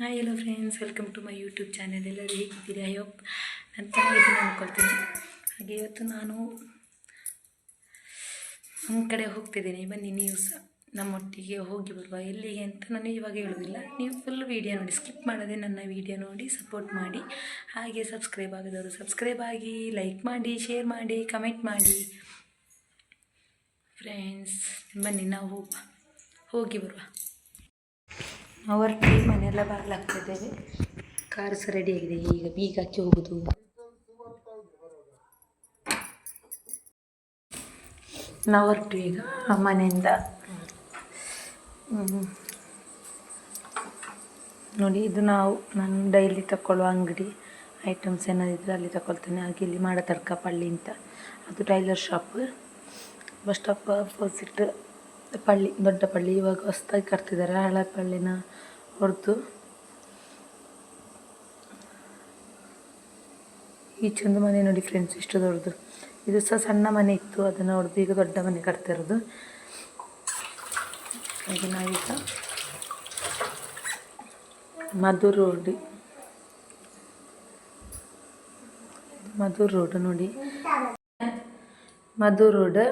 Hi hello friends welcome to my YouTube channel ಎಲ್ಲರೂ ಹೇಗಿದ್ದೀರಿ? Hope ನಾನು ಚೆನ್ನಾಗಿದ್ದೀನಿ ಅಂದ್ಕೊಳ್ತೀನಿ ಹಾಗೆ ಇವತ್ತು ನಾನು ನಮ್ಮ ಕಡೆ ಹೋಗ್ತಿದ್ದೀನಿ. ಬನ್ನಿ ನೀವು ಸಹ ನಮ್ಮೊಟ್ಟಿಗೆ ಹೋಗಿ ಬರುವ. ಎಲ್ಲಿಗೆ ಅಂತ ನಾನು ಇವಾಗ ಹೇಳೋದಿಲ್ಲ ನೀವು ಫುಲ್ ವೀಡಿಯೋ ನೋಡಿ ಸ್ಕಿಪ್ ಮಾಡದೆ ನನ್ನ ವೀಡಿಯೋ ನೋಡಿ ಸಪೋರ್ಟ್ ಮಾಡಿ. ಹಾಗೆ ಸಬ್ಸ್ಕ್ರೈಬ್ ಆಗಿದವರು ಸಬ್ಸ್ಕ್ರೈಬ್ ಆಗಿ ಲೈಕ್ ಮಾಡಿ ಶೇರ್ ಮಾಡಿ ಕಮೆಂಟ್ ಮಾಡಿ. ಫ್ರೆಂಡ್ಸ್ ಬನ್ನಿ, ನಾವು ಹೋಗಿ ಬರುವ. ನಾವು ಹೊರಟಿ ಮನೆಯೆಲ್ಲ ಬಾಗಿಲಾಗ್ತಿದ್ದೇವೆ. ಕಾರ್ ಸಹ ರೆಡಿ ಆಗಿದೆ. ಈಗ ಬೀಗ ಹಾಕಿ ಹೋಗುದು. ನಾವು ಹೊರಟು ಈಗ ಮನೆಯಿಂದ. ನೋಡಿ, ಇದು ನಾವು, ನಾನು ಡೈಲಿ ತಗೊಳ್ಳುವ ಅಂಗಡಿ. ಐಟಮ್ಸ್ ಏನಾದಿದ್ರೆ ಅಲ್ಲಿ ತಗೊಳ್ತೇನೆ ಹಾಗೆ ಇಲ್ಲಿ ಮಾಡ ಪಳ್ಳಿ ಅಂತ. ಅದು tailor shop. Bus stop opposite ಪಳ್ಳಿ, ದೊಡ್ಡ ಪಳ್ಳಿ. ಇವಾಗ ಹೊಸ್ದಾಗಿ ಕರ್ತಿದ್ದಾರೆ ಹಳೆ ಪಳ್ಳಿನ. ಹೊರತು ಚಂದ ಮನೆ ನೋಡಿ ಫ್ರೆಂಡ್ಸ್ ಇಷ್ಟು ದೊಡ್ಡದು. ಇದು ಸಹ ಸಣ್ಣ ಮನೆ ಇತ್ತು, ಅದನ್ನು ಹೊಡೆದು ಈಗ ದೊಡ್ಡ ಮನೆ ಕಟ್ತಾ ಇರೋದು. ಹಾಗೆ ನಾವೀಗ ಮಧುರ್ ರೋಡ್ ಮಧುರ್ ರೋಡ್ ನೋಡಿ. ಮಧುರ್ ರೋಡ್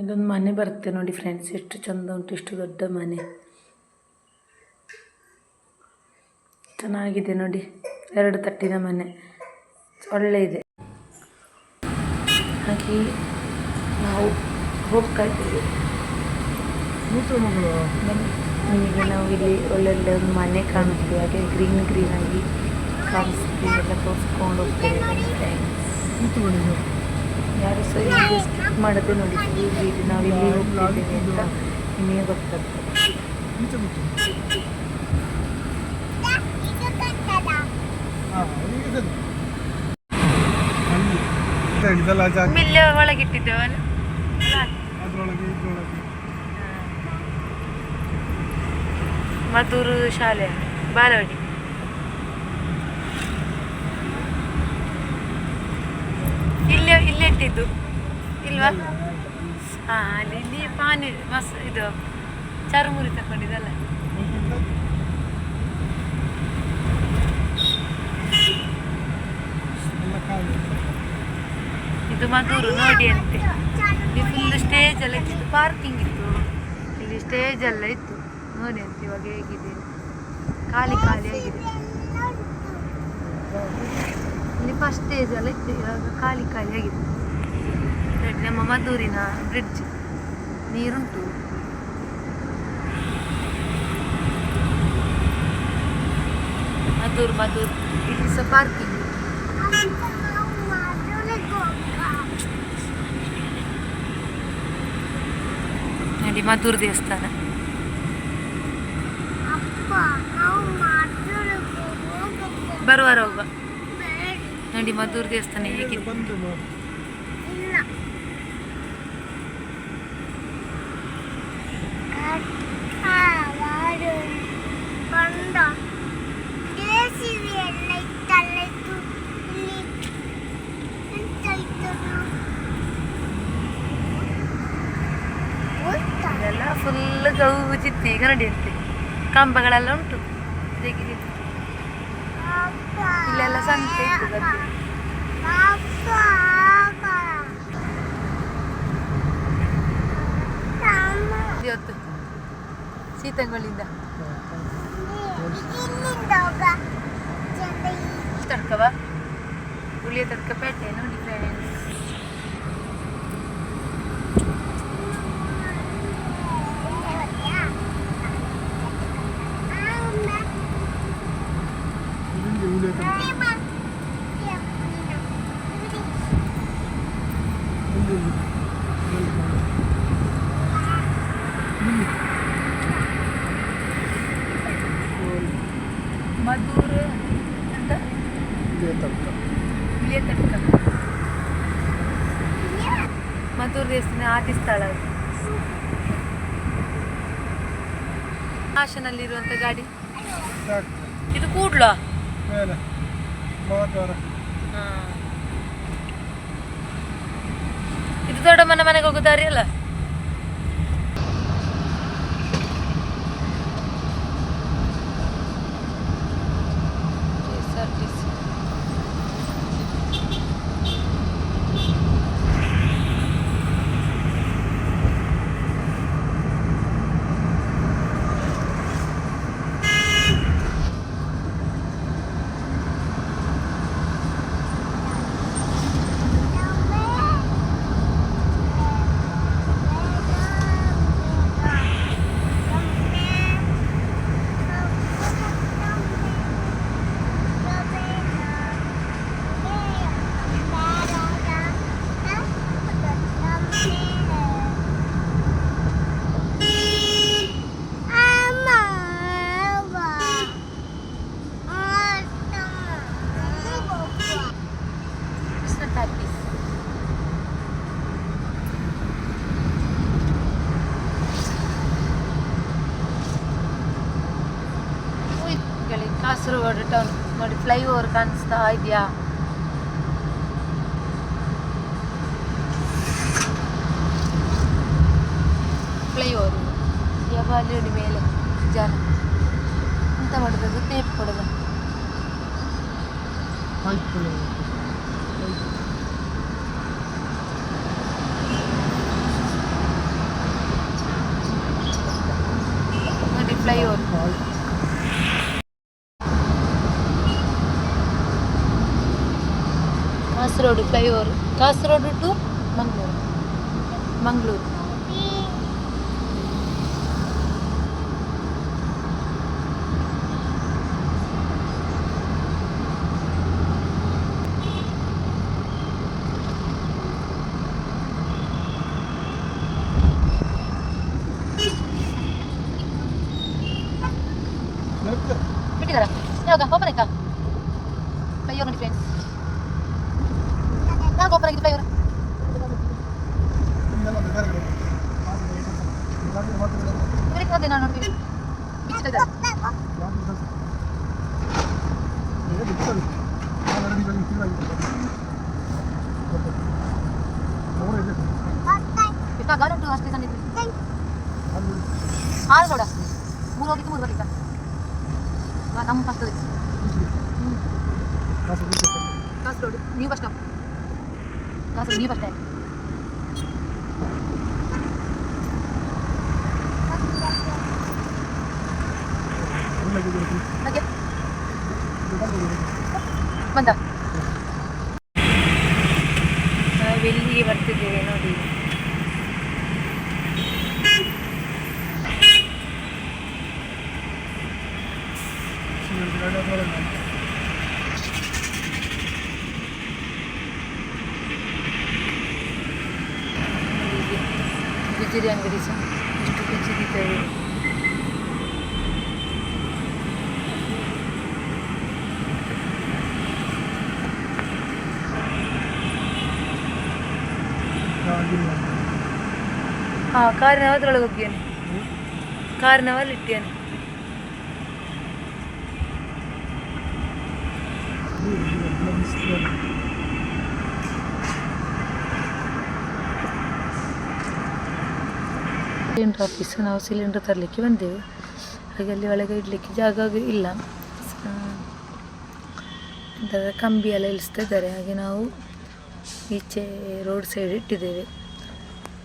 ಇಲ್ಲೊಂದು ಮನೆ ಬರುತ್ತೆ ನೋಡಿ ಫ್ರೆಂಡ್ಸ್ ಎಷ್ಟು ಚಂದ ಉಂಟು, ಇಷ್ಟು ದೊಡ್ಡ ಮನೆ. ಚೆನ್ನಾಗಿದೆ ನೋಡಿ. ಎರಡು ತಟ್ಟಿನ ಮನೆ. ಒಳ್ಳೆ ಇದೆ ಹಾಗೆ ನಾವು ಹೋಗ್ತಾ ಇದ್ದೀವಿ. ನಮಗೆ ನಾವು ಇಲ್ಲಿ ಒಳ್ಳೊಳ್ಳೆ ಒಂದು ಮನೆ ಕಾಣಿಸ್ತೀವಿ ಹಾಗೆ ಗ್ರೀನ್ ಗ್ರೀನ್ ಆಗಿ ಕಾಣಿಸ್ತೀವಿ ಎಲ್ಲ ತೋರಿಸ್ಕೊಂಡು ಹೋಗ್ತೇವೆ ಬನ್ನಿ friends. ಯಾರು ಸಹ ಇಲ್ಲಿ ಸ್ಕಿಪ್ ಮಾಡದೆ ನೋಡಿ. ನಾವು ಇಲ್ಲಿ ಹೋಗ್ತಿದ್ದೇವೆ ಅಂತ ನಿಮಗೆ ಗೊತ್ತಾಗ್ತದೆ. ಇದೆಲ್ಲ ಜಾಗ ಇಲ್ಲೇ ಒಳಗಿಟ್ಟಿದ್ದೇವಲ್ಲ ಅದ್ರೊಳಗೆ ಇದ್ರೊಳಗೆ. ಮಧುರು ಶಾಲೆ ಬಾಲವಾಡಿ ಇಲ್ಲೇ ಇಲ್ಲೇ ಇಟ್ಟಿದ್ದು. ಇಲ್ವಾ? ಹಾ ಅಲ್ಲಿ ಇಲ್ಲಿ ಪಾನಿ ಮಸ್ ಇದು ಚರುಮುರಿ ತಕೊಂಡಿದ್ದಲ್ಲ. ಇದು ಮಧುರು ನೋಡಿ ಅಂತೆ. ಇಲ್ಲಿ ಫುಲ್ ಸ್ಟೇಜ್ ಎಲ್ಲ ಇತ್ತು. ಪಾರ್ಕಿಂಗ್ ಇತ್ತು. ಇಲ್ಲಿ ಸ್ಟೇಜ್ ಎಲ್ಲ ಇತ್ತು. ನೋಡಿ ಅಂತ ಇವಾಗ ಹೇಗಿದೆ. ಖಾಲಿ ಖಾಲಿ ಆಗಿದೆ. ಇಲ್ಲಿ ಫಸ್ಟ್ ಸ್ಟೇಜ್ ಎಲ್ಲ ಇತ್ತು. ಇವಾಗ ಖಾಲಿ ಖಾಲಿ ಆಗಿದೆ. ನಮ್ಮ ಮಧೂರಿನ ಬ್ರಿಡ್ಜ್ ನೀರುಂಟು. ಮಧುರ್ ಮಧುರ್ ಇಲ್ಲಿ ಸಹ ಪಾರ್ಕಿಂಗ್ ನೋಡಿ ಮಧುರ್ ದೇವಸ್ಥಾನ ಬರುವಾರ ಹೋಗುವ ನೋಡಿ ಮಧುರ್ ದೇವಸ್ಥಾನ ಹೇಗಿದೆ. Thank ನೋಡಿ. ಫುಲ್ ಗೌಜಿತ್ತು ಈಗ ನಡೆಯುತ್ತೆ ಕಂಬಗಳೆಲ್ಲ ಉಂಟು. ಇಲ್ಲೆಲ್ಲ ಸಂತೆ ಇತ್ತು ಸೀತಂಗಳಿಂದ. ತಡ್ಕವ ಉಳಿಯ ತಡ್ಕ, ಪೇಟೆ ನೋಡಿ ಫ್ರೆಂಡ್ಸ್ ಮಧುರ್ ಅಂತ? ತಡ್ಕ ಮಧುರ್ ದೇವಸ್ಥಾನ ಆದಿ ಸ್ಥಳ. ಹಾಸನಲ್ಲಿರುವಂಥ ಗಾಡಿ. ಇದು ಕೂಡ್ಲಾ? ಮೇಲೆ ಮಹದ್ವಾರ ಇದು ದೊಡ್ಡಮ್ಮನ ಮನೆಗೆ ಹೋಗೋ ಅಲ್ಲ ಕಾಸರಗೋಡು ಟೌನ್ ನೋಡಿ ಫ್ಲೈ ಓವರ್ ಕಾಣಿಸ್ತಾ ಇದೆಯಾ ಫ್ಲೈ ಓವರ್ ಯಾವಾಗ ನೋಡಿ ಮೇಲೆ ಜನ ಎಂತ ಮಾಡೋದು ಟೇಪ್ ಕೊಡೋದು Kasaragod flyover Kasaragod to Mangaluru Mangaluru left ಬಿಟ್ಟಿದ್ದಾರಾ ಯಾವಾಗ ಓಪನ್ ಆಯ್ತಾ ಫ್ಲೈ ಓವರ್ ನೋಡಿ ಫ್ರೆಂಡ್ಸ್ ಯಾವಾಗ ಓಪನ್ ಆಗಿದೆ ಫ್ಲೈ ಓವರ್ ಇನ್ನೆಲ್ಲ ಬೇಕಾದ್ರೆ ಗಾಡಿ ಮಾತ್ರ ಇವರಿಗೆ ಅದೇ ನಾನು ನೋಡ್ತೀನಿ ಬಿಚ್ಚಿದ್ದಾರೆ ಇಷ್ಟ ಗಾಡಿ ಉಂಟು ಅಷ್ಟೇ ತಂದಿದ್ದು ಆರು ನೋಡ ಮೂರು ಹೋಗಿತ್ತು ಮೂರು ಬರ್ಲಿಕ್ಕ ನಮ್ಮ ಬರ್ತದೆ ಕಾಸರಗೋಡು ನೀವು ಬಸ್ ಸ್ಟಾಪ್ ಕಾಸರಗೋಡು ನೀವು ಬಸ್ ಸ್ಟ್ಯಾಂಡ್ ಹಾಗೆ ಬಂದ ನಾವಿಲ್ಲಿಗೆ ಬರ್ತಿದ್ದೇವೆ ನೋಡಿ ಹೀಗೆ ಗುಜರಿ ಅಂಗಡಿ ಸಹ ಎಷ್ಟು ಗುಜರಿ ಇದ್ದಾವೆ ಹಾಂ ಕಾರಿನ ಅದ್ರೊಳಗೆ ಹೋಗ್ಯಾನೆ ಕಾರಿನವಲ್ಲಿ ಇಟ್ಟಿಯಾನೆ ಸಿಲಿಂಡರ್ ಆಫೀಸ್ ನಾವು ಸಿಲಿಂಡರ್ ತರಲಿಕ್ಕೆ ಬಂದೆವು. ಹಾಗೆ ಅಲ್ಲಿ ಒಳಗೆ ಇಡಲಿಕ್ಕೆ ಜಾಗ ಇಲ್ಲ. ಅದರ ಕಂಬಿ ಎಲ್ಲ ಇಳಿಸ್ತಾ ಇದ್ದಾರೆ. ಹಾಗೆ ನಾವು ಈಚೆ ರೋಡ್ ಸೈಡ್ ಇಟ್ಟಿದ್ದೇವೆ.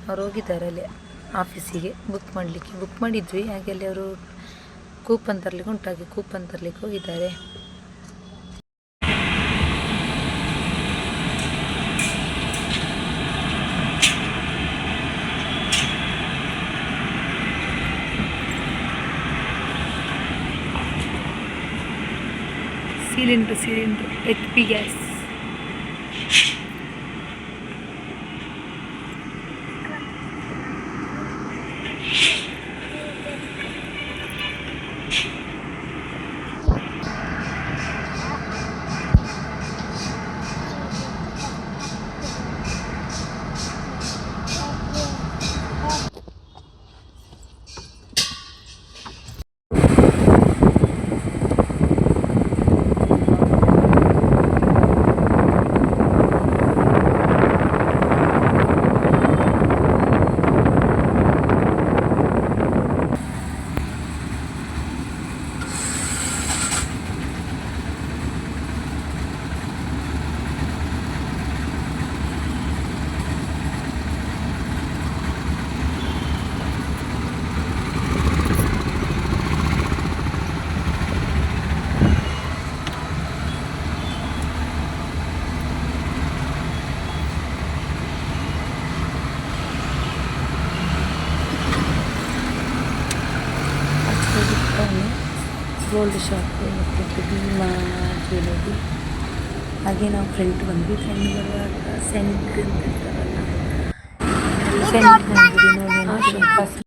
ಅವ್ರು ಹೋಗಿದ್ದಾರೆ ಅಲ್ಲಿ ಆಫೀಸಿಗೆ ಬುಕ್ ಮಾಡಲಿಕ್ಕೆ. ಬುಕ್ ಮಾಡಿದ್ವಿ. ಹಾಗೆ ಅಲ್ಲಿ ಅವರು ಕೂಪನ್ ತರಲಿಕ್ಕೆ ಉಂಟಾಗಿ ಕೂಪನ್ ತರಲಿಕ್ಕೆ ಹೋಗಿದ್ದಾರೆ. Cylinder cylinder H P gas gold shop ಮತ್ತು ಭೀಮಾ ಜ್ಯುವೆಲರಿ ಹಾಗೆ ನಾವು ಫ್ರೆಂಡ್ ಬಂದ್ವಿ. ಫ್ರೆಂಡ್ ಬರುವಾಗ ಸೆಂಟ್ ಅಂತ ಇರ್ತಾರಲ್ಲ ಸೆಂಟ್ ಅಂಗಡಿ ನೋಡಿ